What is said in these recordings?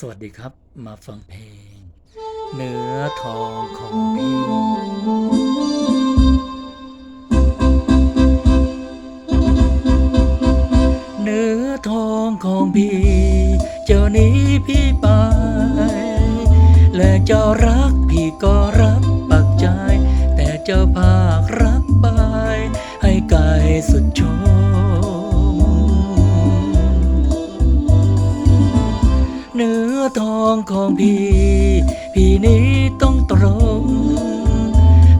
สวัสดีครับมาฟังเพลง เนื้อทองของพี่เนื้อทองของพี่ เจ้านี้พี่ไป และเจ้ารักพี่ก็รัก เนื้อทองของพี่ พี่นี้ต้องตรง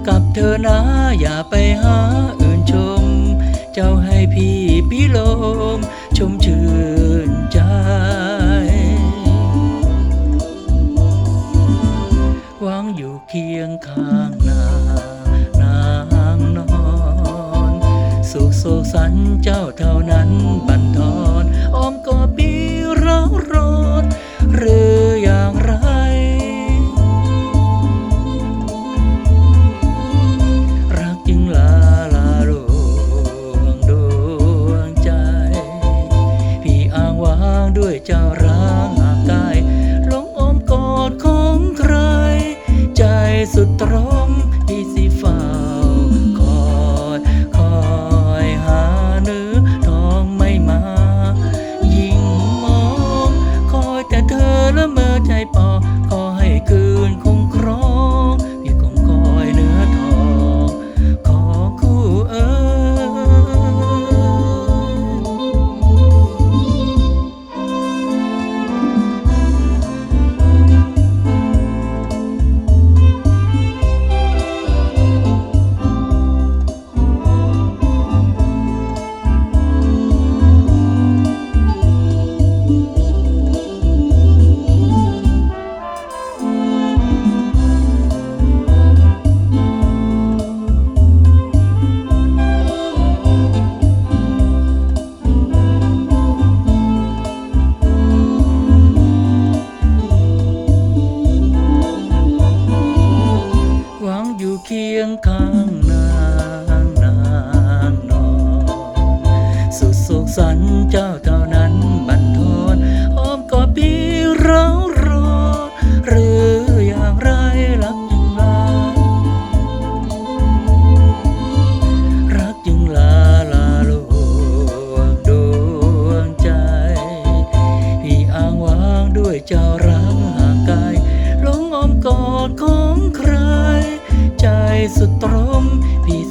กับเธอนะอย่าไปหาอื่นชม เจ้าให้พี่พี่ลม ชมชื่นใจหวังอยู่เคียงข้างนานางนอน สุขโศกสันเจ้าเท่านั้นบันทอนอ้อมกอดปีร้าร้อ จะรัก งข้างนางนางนอนสุดสุขสันต์เจ้าเท่านั้นบันทอนอ้อมกอดพี่เรารอหรืออย่างไรรักจึงลารักจึงลาลาลวงดวงใจ พี่อ้างว้างด้วยเจ้ารักห่างไกลหลงอ้อมกอดของใคร สุดตรมพี่